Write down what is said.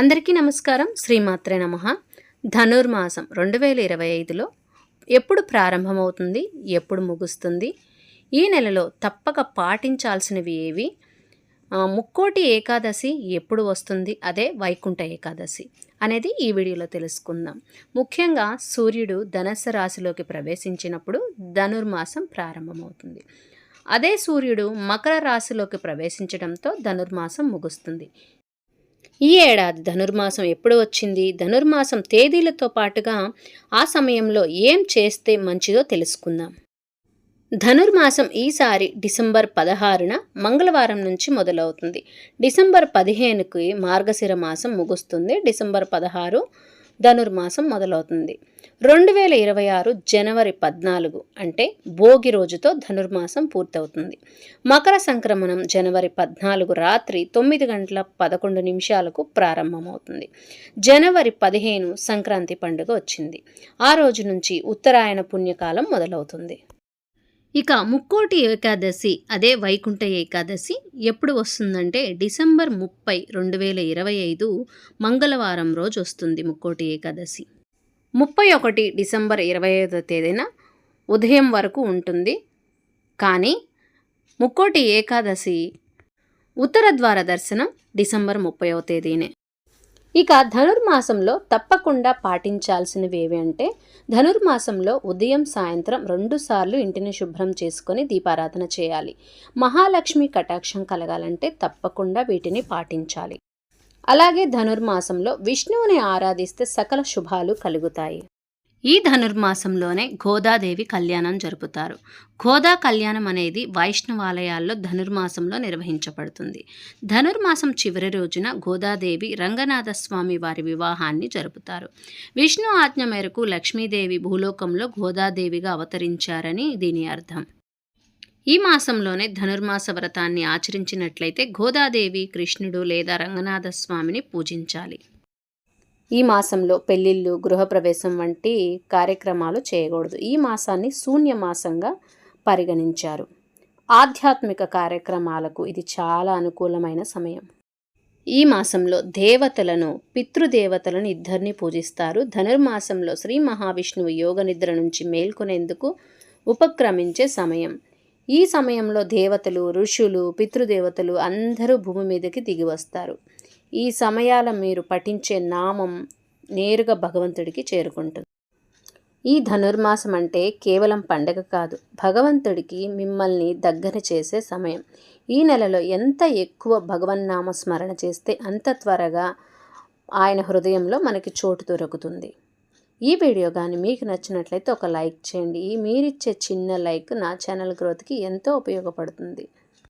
అందరికీ నమస్కారం. శ్రీమాత్రే నమ. ధనుర్మాసం రెండు వేల ఇరవై ఐదులో ఎప్పుడు ప్రారంభమవుతుంది? ఎప్పుడు ముగుస్తుంది? ఈ నెలలో తప్పక పాటించాల్సినవి ఏవి? ముక్కోటి ఏకాదశి ఎప్పుడు వస్తుంది? అదే వైకుంఠ ఏకాదశి అనేది ఈ వీడియోలో తెలుసుకుందాం. ముఖ్యంగా సూర్యుడు ధనస్సు రాశిలోకి ప్రవేశించినప్పుడు ధనుర్మాసం ప్రారంభమవుతుంది. అదే సూర్యుడు మకర రాశిలోకి ప్రవేశించడంతో ధనుర్మాసం ముగుస్తుంది. ఈ ఏడాది ధనుర్మాసం ఎప్పుడు వచ్చింది? ధనుర్మాసం తేదీలతో పాటుగా ఆ సమయంలో ఏం చేస్తే మంచిదో తెలుసుకుందాం. ధనుర్మాసం ఈసారి డిసెంబర్ పదహారున మంగళవారం నుంచి మొదలవుతుంది. డిసెంబర్ పదిహేనుకి మార్గశిర మాసం ముగుస్తుంది. డిసెంబర్ పదహారు ధనుర్మాసం మొదలవుతుంది. రెండు వేల ఇరవై ఆరు జనవరి పద్నాలుగు అంటే భోగి రోజుతో ధనుర్మాసం పూర్తవుతుంది. మకర సంక్రమణం జనవరి పద్నాలుగు రాత్రి తొమ్మిది గంటల పదకొండు నిమిషాలకు ప్రారంభమవుతుంది. జనవరి పదిహేను సంక్రాంతి పండుగ వచ్చింది. ఆ రోజు నుంచి ఉత్తరాయణ పుణ్యకాలం మొదలవుతుంది. ఇక ముక్కోటి ఏకాదశి అదే వైకుంఠ ఏకాదశి ఎప్పుడు వస్తుందంటే డిసెంబర్ ముప్పై రెండు వేల ఇరవై ఐదు మంగళవారం రోజు వస్తుంది ముక్కోటి ఏకాదశి. ముప్పై ఒకటి డిసెంబర్ ఇరవై ఐదో తేదీన ఉదయం వరకు ఉంటుంది. కానీ ముక్కోటి ఏకాదశి ఉత్తర ద్వార దర్శనం డిసెంబర్ ముప్పైవ తేదీనే. ఇక ధనుర్మాసంలో తప్పకుండా పాటించాల్సినవి ఏవి అంటే ధనుర్మాసంలో ఉదయం సాయంత్రం రెండుసార్లు ఇంటిని శుభ్రం చేసుకొని దీపారాధన చేయాలి. మహాలక్ష్మి కటాక్షం కలగాలంటే తప్పకుండా వీటిని పాటించాలి. అలాగే ధనుర్మాసంలో విష్ణువుని ఆరాధిస్తే సకల శుభాలు కలుగుతాయి. ఈ ధనుర్మాసంలోనే గోదాదేవి కళ్యాణం జరుపుతారు. గోదా కళ్యాణం అనేది వైష్ణవాలయాల్లో ధనుర్మాసంలో నిర్వహించబడుతుంది. ధనుర్మాసం చివరి రోజున గోదాదేవి రంగనాథ స్వామి వారి వివాహాన్ని జరుపుతారు. విష్ణు ఆజ్ఞ మేరకు లక్ష్మీదేవి భూలోకంలో గోదాదేవిగా అవతరించారని దీని అర్థం. ఈ మాసంలోనే ధనుర్మాస వ్రతాన్ని ఆచరించినట్లయితే గోదాదేవి కృష్ణుడు లేదా రంగనాథ స్వామిని పూజించాలి. ఈ మాసంలో పెళ్ళిళ్ళు గృహప్రవేశం వంటి కార్యక్రమాలు చేయకూడదు. ఈ మాసాన్ని శూన్య మాసంగా పరిగణించారు. ఆధ్యాత్మిక కార్యక్రమాలకు ఇది చాలా అనుకూలమైన సమయం. ఈ మాసంలో దేవతలను పితృదేవతలను ఇద్దరిని పూజిస్తారు. ధనుర్మాసంలో శ్రీ మహావిష్ణువు యోగ నిద్ర నుంచి మేల్కొనేందుకు ఉపక్రమించే సమయం. ఈ సమయంలో దేవతలు ఋషులు పితృదేవతలు అందరూ భూమి మీదకి దిగి వస్తారు. ఈ సమయాల మీరు పఠించే నామం నేరుగా భగవంతుడికి చేరుకుంటుంది. ఈ ధనుర్మాసం అంటే కేవలం పండగ కాదు. భగవంతుడికి మిమ్మల్ని దగ్గర చేసే సమయం. ఈ నెలలో ఎంత ఎక్కువ భగవన్నామ స్మరణ చేస్తే అంత త్వరగా ఆయన హృదయంలో మనకి చోటు దొరుకుతుంది. ఈ వీడియో కానీ మీకు నచ్చినట్లయితే ఒక లైక్ చేయండి. ఈ మీరిచ్చే చిన్న లైక్ నా ఛానల్ గ్రోత్కి ఎంతో ఉపయోగపడుతుంది.